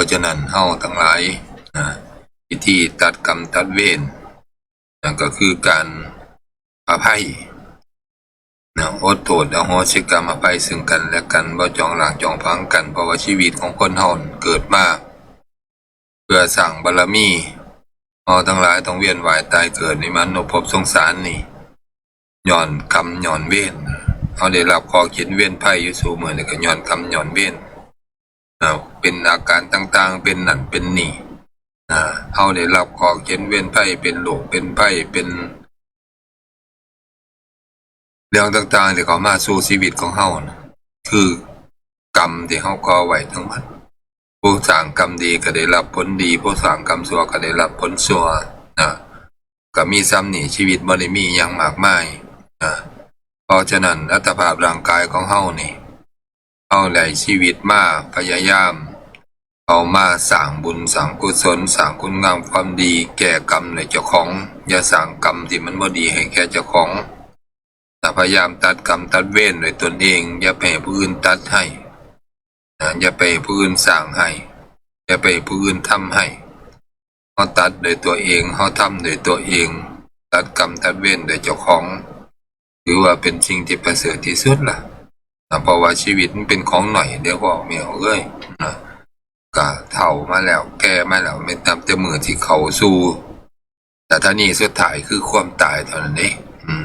ราะฉะนั้นเฮาทั้งหลายนะวิธีตัดกรรมตัดเวรนั่นก็คือการอภัยนะอดโทษอโหสิกรรมอภัยซึ่งกันและกันบ่จองหลังจองพังกันเพราะว่าชีวิตของคนเฮาเกิดมาเพื่อสร้างบารมีเฮาทั้งหลายต้องเวียนว่ายตายเกิดในมนุษย์ภพสงสารนี่ย้อนกรรมย้อนเวรเฮาได้รับข้อเขียนเวรภัยอยู่สู่มื้อนี้ก็ย้อนกรรมย้อนเวร เป็นอาการต่างๆ เป็นนั่นเป็นนี่อ่าเฮาได้รับขอเขียนเว้นไพ่เป็นโลกเป็นไพ่เป็น เรื่องต่างๆที่เขามาสู่ชีวิตของเฮานะคือกรรมที่เฮาก่อไว้ทั้งหมดผู้สร้างกรรมดีก็ได้รับผลดีผู้สร้างกรรมชั่วก็ได้รับผลชั่วนะก็มีซ้ำนี่ชีวิตบ่ได้มีหยังมากมายนะเพราะฉะนั้นอัตภาพร่างกายของเฮานี่ เอาหลชีวิตมาพยายาม เอามาสร้างบุญสร้างกุศลสร้างคุณงามความดีแก่กรรมในเจ้าของ อย่าสร้างกรรมที่มันบ่ดีให้แก่เจ้าของแต่พยายามตัดกรรมตัดเวรด้วยตนเอง อย่าไปผู้อื่นตัดให้อย่าไปผู้อื่นสร้างให้ อย่าไปผู้อื่นทำให้เขาตัดโดยตัวเองเขาทำโดยตัวเอง ตัดกรรมตัดเวรโดยเจ้าของ ถือว่าเป็นสิ่งที่ประเสริฐที่สุดล่ะ นะเพราะว่าชีวิตมันเป็นของหน่อยเดี๋ยวก็ไม่เอาเอ้ยนะก็เท่ามาแล้วแก่มาแล้วไม่ตามแต่มือที่เขาสู้แต่ท่านี้สุดท้ายคือความตายเท่านั้นเองอืม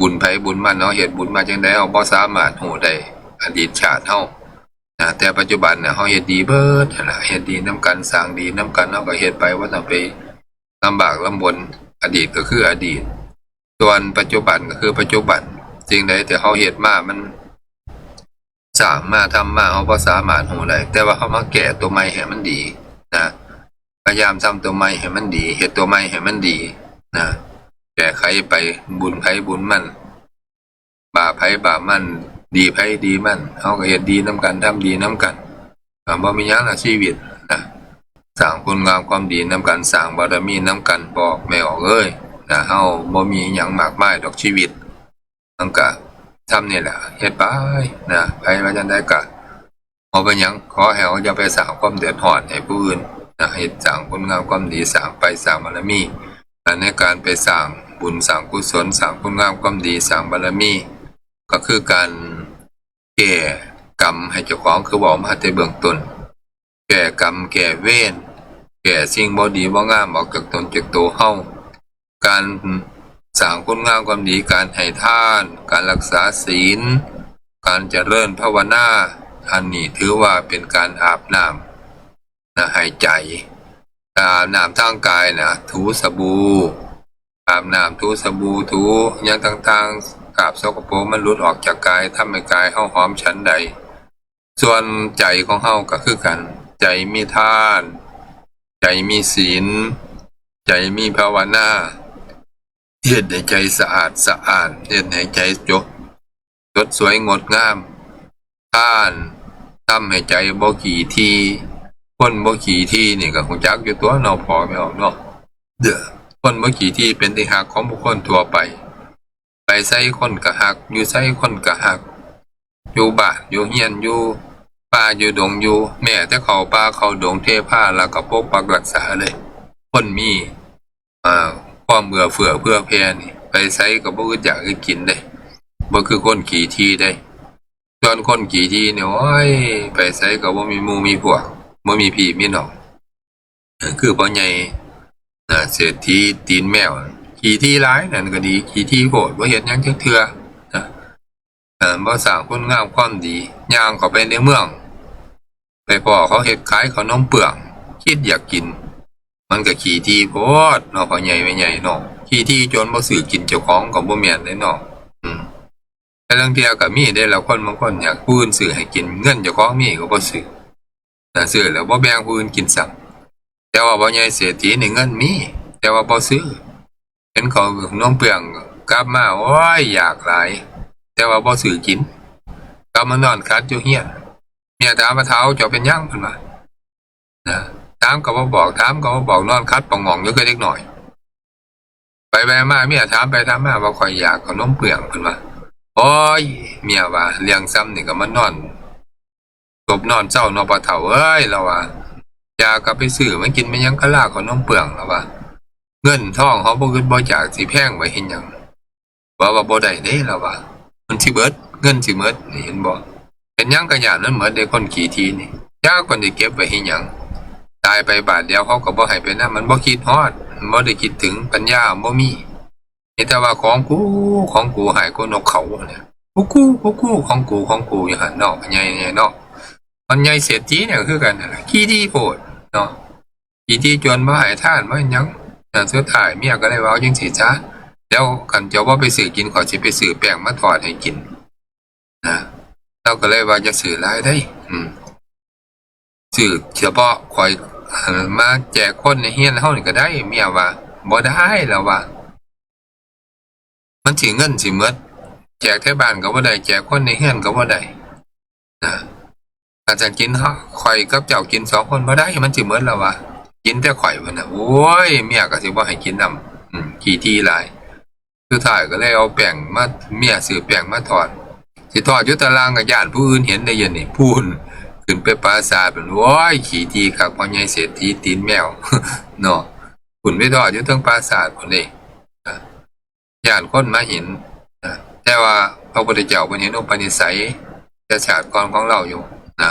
บุญไผบุญมันเนาะเหตุบุญมาจังได้เอาบ่สามารถหูได้อดีตชาติเฮานะแต่ปัจจุบันเนี่ยเฮาเฮ็ดดีเบิดนั่นล่ะเฮ็ดดีนํกันสร้างดีนํกันเฮาก็เฮ็ดไปว่าต้องไปลำบากลำบนอดีตก็คืออดีต ส่วนปัจจุบันก็คือปัจจุบันสิ่งใดที่เฮาเฮ็ดมามัน สร้างมาทำมาเขาก็สาหมารถหูได้แต่ว่าเขามาแก่ตัวใหม่ให้มันดีนะพยายามทำตัวใหม่ให้มันดีเห็ดตัวใหม่ให้มันดีนะแก้ไขไปบุญไผบุญมัน บาปไผบาปมัน ดีไผดีมันเขาก็เห็ดดีน้ำกันทำดีน้ำกันอ่าบ่มียังละชีวิตนะสร้างคุณงามความดีน้ำกันสร้างบารมีน้ำกันบอกไม่ออกเอ้ยนะเฮาบ่มีหยังมากมายดอกชีวิตมันก็ ทำนี่แหละเฮ็ดไปนะไปว่าจังได้ก็บ่เป็นหยังขอให้เขาอย่าไปสร้างความเดือดร้อนให้ผู้อื่นนะเฮ็ดสร้างคุณงามความดีสร้างไปสร้างบารมีและในการไปสร้างบุญสร้างกุศลสร้างคุณงามความดีสร้างบารมี ก็คือการแก้กรรมให้เจ้าของคือบอกมาแต่เบื้องต้นแก้กรรมแก้เวรแก้สิ่งบ่ดีบ่งามออกจากตนจากตัวเฮาการ สร้างคุณงามความดีการให้ทาน การรักษาศีล การเจริญภาวนาอันนี้ถือว่าเป็นการอาบน้ำนะให้ใจอาบน้ำทางกายนะถูสบู่อาบน้ำถูสบู่ถูหยังต่างๆกาบสกปรกมันหลุดออกจากกายทำให้กายเฮาหอมฉันใด ส่วนใจของเฮาก็คือกัน ใจมีทาน ใจมีศีล ใจมีภาวนา เฮ็ดให้ใจสะอาดสะอาดเฮ็ดให้ใจจบสดสวยงดงามท่านทำให้ใจบ่ขี่ที่คนบ่ขี่ที่นี่ก็คงจักอยู่ตัวเนาพอไม่ออกเนาะเด้อคนบ่ขี่ที่เป็นที่ฮักของบุคคลทั่วไป ไปใส่คนก็ฮัก อยู่ใส่คนก็ฮัก อยู่บ้านอยู่เฮียนอยู่ป่าอยู่ดงอยู่แม้แต่เขาป่าเขาดงเทผ้าแล้วก็ปกปักรักษาเลย คนมีอ่า ความเบื่อเฟื่อเพื่อแพร่นี่ ไปใช้กับบ่คืออยากกินได้บ่คือคนขี่ทีได้ส่วนคนขี่ทีเนี่ยโอ้ยไปใช้ก็บ่มีมูมีพวกบ่มีพี่มีน้องคือพ่อใหญ่นะเศรษฐีตีนแมวขี่ที่ร้ายนั่นก็ดีขี่ที่โหดบ่เฮ็ดยังเทื่อนะเออบ่สร้างคุณงามความดีย่างเข้าไปในเมือง ไปพ้อเขาเฮ็ดขายขนมเปลือง คิดอยากกิน มันก็ขี่ที่โพดเนาะพอใหญ่ไม่ใหญ่เนาะขี่ที่จนบ่ซื้อกินเจ้าของก็บ่แม่นได้เนาะอืมแต่ลางเที่ยก็มีได้ล้วคนบางคนอยากผู้อื่นซื้อให้กินเงินเจ้าของมีก็บ่ซื้อแต่ซื้อแล้วบ่แบ่งผู้อื่นกินซ้ำแต่ว่าบ่ใหญ่เศรษฐีนี่เงินมี แต่ว่าบ่ซื้อเห็นเขาน้องเปลืองกลับมาโอ้ยอยากหลาย แต่ว่าบ่ซื้อกินกลับมานอนคัดอยู่เฮียนเมียถามว่าเท้าเจ้าเป็นยังเพิ่นว่านะ ถามก็บ่บอกถามก็บ่บอกนอนคัดปองงองอยู่คือเล็กหน่อย ไปไปมาเมียถามไปถามมาบ่าค่อยอยากขนมเปลืองเพิ่นว่าโอ้ยเมียว่าเลี้ยงซ้ำนี่ก็มานนอนตบนอนเจ้านอนบ่เฒ่าเอ้ยเราว่ายากลับไปซื้อมันกินมันยังกะลาขอน้องเปลืองแล้วว่าเงินทองเขาบ่ขึ้นบ่จากสิแพงไว้เห็นหยังว่าว่าบ่ได้เด้แล้วว่ามันสิเบิดเงินสิเบิดเห็นบ่เป็นยังกระยานนั้นเหมือนได้คนขี่ทีนี่ยากคนที่เก็บไว้เห็นหยัง ตายไปบาทเดียวเขาก็บ่ให้ไปนำมันบ่คิดฮอดมันบ่ได้คิดถึงปัญญาบ่มีมีแต่ว่าของกูของกูหายกูนกเขาเนี่ยกูกูกูกูของกูของกูอยู่หั่นเนาะใหญ่ๆเนาะมันใหญ่เศรษฐีเนี่ยคือกันขี้ดีโพดเนาะขี้ดีจนบ่ให้ทานบ่หยังแต่สุดท้ายเมียก็เลยว่าจังสิจ้าแล้วกันเจ้าว่าไปสื่อกินขอสิไปสื่อแป้งมาทอดให้กินนะเราก็เลยว่าจะสื่อรายได้ อืมสื่อเฉพาะคอย มาแจกคนในเฮียนเฮานี่ก็ได้เมียว่าบ่ได้แล้วว่ามันสิเงินสิหมดแจกแถวบ้านก็บ่ได้แจกคนในเฮียนก็บ่ได้นะอาจารย์กินเฮาข่อยกับเจ้ากินสองคนบ่ได้มันสิหมดแล้วว่ากินแต่ข่อยมันน่ะโอ้ยเมียก็สิบ่ให้กินนำอืมขี้ที่หลายสุดท้ายก็เลยเอาแป้งมาเมียซื้อแป้งมาทอดสิทอดอยู่ตารางก็ญาติผู้อื่นเห็นได้ยันนี่พูน ขึ้นไปปราสาทเป็นโอ้ยขี้ที่คักพ่อใหญ่เศรษฐีตีนแมวเนาะคุณไปทอดอยู่เทิงปราสาทพุ่นนี่อะญาติคนมาเห็นแต่ว่าพระพุทธเจ้าเพิ่นเห็นอุปนิสัยจะชาติก่อนของเราอยู่นะ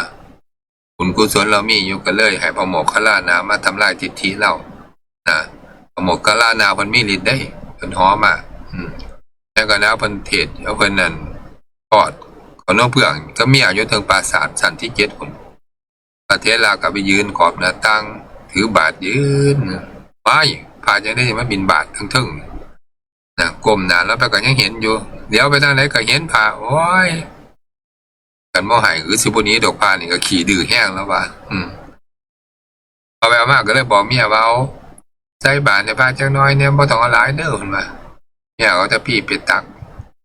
บุญกุศลเรามีอยู่ก็เลย ให้พระโมกขลานามาทำลายทิฏฐิเรานะพระโมกขลานาเพิ่นมีฤทธิ์ได้เพิ่นหอมาอืมแล้วก็แล้วเพิ่นเทศเอาเพิ่นนั่นทอด ขนมเพื่องก็มีอายุถึงปราสาทสันที่เจ็ดคนประเทศลาวก็ไปยืนขอบหน้าตั้งถือบาทยืนไปพาจะได้มาบินบาททั้งทึ่งนะก้มหน้าแล้วไปก็ยังเห็นอยู่ เดี๋ยวไปทางไหนก็เห็นพาโอ้ยกันบ่หายคือสิบนี้ดอกพานี่ก็ขี่ดื้อแห้งแล้วว่าอืมเอาไปเอามากก็เลยบอกเมียว่าเอาใส่บาทในพาจักหน้อยเนี่ยบ่ต้องเอาหลายเด้อเพิ่นว่าเมียเขาจะพี่ไปตัก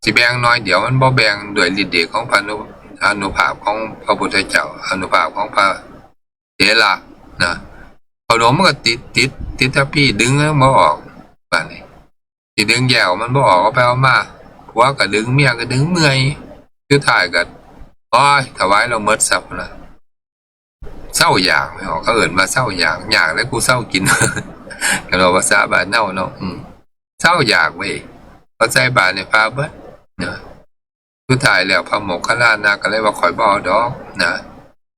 สิแบ่งน้อยเดี๋ยวมันบ่แบ่งด้วยฤทธิ์เดชของพระนุอนุภาพของพระพุทธเจ้าอนุภาพของพระเถระนะขนมมันก็ติดติดติดถ้าพี่ดึงแล้วบ่ออกบาดนี้สิดึงแยวมันบ่ออกเอาไปเอามาผัวก็ดึงเมียก็ดึงเมื่อยสุดท้ายก็โอ้ยถวายเราเมดสับนะเศร้าอยากไม่ออกเขาเอิ่นมาเศร้าอยากอยากแล้วกูเศร้ากินก็เราภาษาบานเน่าเนาะเศร้าอยากเว้ยเขาใจบานในพาเบิดนะ สุดท้ายแล้วพระโมกขลานาก็เลยว่าข่อยบเอกดอกนะ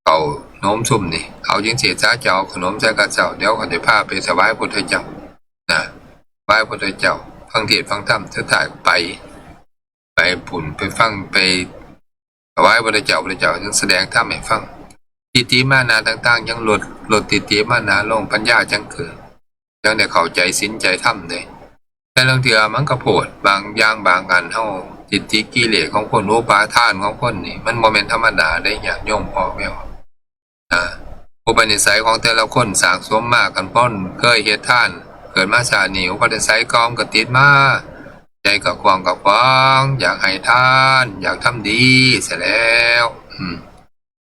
เอาโน้มซุ่มนี่ เอาจิงเสียจ้าเจ้าขนมใส่กระเจ้าเดี๋ยวเขาจะพาไปถวายพุทธเจ้านะไหว้พุทธเจ้า ฟังเทศฟังธรรมสุดท้ายไป ไปผุ่นไปฟังไปถวายพระเจ้าพระเจ้ายังแสดงธรรมให้ฟังติติมานาต่าง ๆ ยังหลดหลดติติมานาลงปัญญาจังเกิดยังได้เข้าใจสินใจธรรมได้แต่บางเทื่อมันก็โผดบางอย่างบางอันเฮา จิตติกิเลสของคนรู้ปาทานของคนนี่ มันบ่แม่นธรรมดาได้อย่างโยมพอแม่อ่าอุปนิสัยของแต่ละคนสางสมมากกันพ้นเคยเฮ็ดท่าน เกิดมาชาตินี้อุปนิสัยกอมก็ติดมาใจกับความกับฟองอยากให้ท่าน อยากทำดีเสร็จแล้วอืม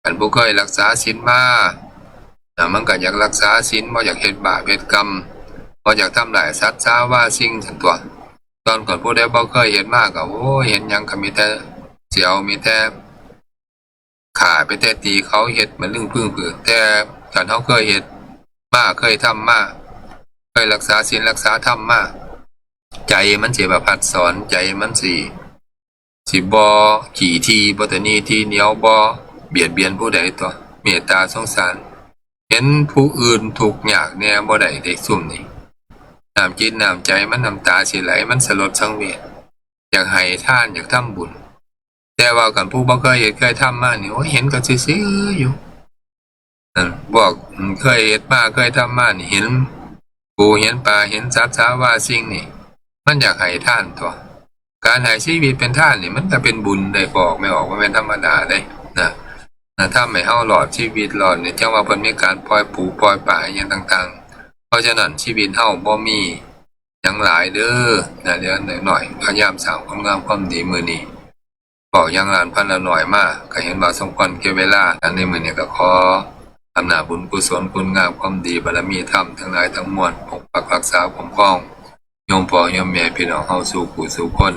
กันผู้เคยรักษาศีลมาแต่มันก็อยากรักษาศีลบ่อยากเฮ็ดบาปเฮ็ดกรรมบ่อยากทำหลายสัตว์ซาว่าสิ่งสันตัว ตอนก่อนผู้ใดบ่เคยเห็นมากก็โอ้เห็นหยังก็มีแต่เสียวมีแต่ขาไปแต่ตีเขาเฮ็ดเหมือนลึงพึ่งผือแต่ฉันเขาเคยเฮ็ดมากเคยทำมากเคยรักษาศีลรักษาธรรมมาใจมันสิประพัดสอนใจมันสิสิบอขี่ทีบตนีที่เหนียวบอเบียดเบียนผู้ใดตัวเมตตาสงสาร เห็นผู้อื่นถูกข์ยากแน่บ่ได้เด็กซุ่มนี่ น้ำจิตน้ำใจมันน้ำตาสิไหลมันสลดสังเวชอยากให้ท่านอยากทำบุญ แต่ว่ากันผู้บ่เคยเห็นเคยทำมานี่ยเห็นก็ซื่ออยู่บอกเคยเห็นมาเคยทำมานี่เห็นปูเห็นปลาเห็นสัตว์สาว่าสิ่งนี่มันอยากให้ท่านตัวการให้ชีวิตเป็นท่านนี่มันจะเป็นบุญได้บอกไม่ออกว่าเป็นธรรมดาได้นะนะถ้าไม่เฮาหลอดชีวิตหลอดเนี่ยจังว่าเพิ่นมีการปล่อยปูปล่อยป่าอย่างต่างๆ ราะฉะนั้นชีวิตเฮาบ่มีหยังหลายเด้อนะเดี๋ยวหน่อยพยายามสร้างความงามความดีมือนี้บอกอยังลานพันละหน่อยมากก็เห็นว่าสมควรเก็บเวลาอันในมือนี้ก็ขออำนาจบุญกุศลคุณงามความดีบารมีธรรมทั้งหลายทั้งมวลปกปักรักษาผมครองโยมพ่อโยมแม่พี่น้องเฮาสู่ผู้สู่คน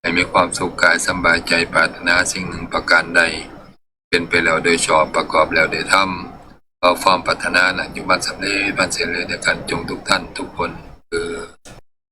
ให้มีความสุขกายสบายใจปรารถนาสิ่งหนึ่งประการใด เป็นไปแล้วโดยชอบประกอบแล้วโดยธรรม ขอความปรารถนานั้นจงบังสำเร็จบังเสร็จเลยในการจงทุกท่านทุกคน คือ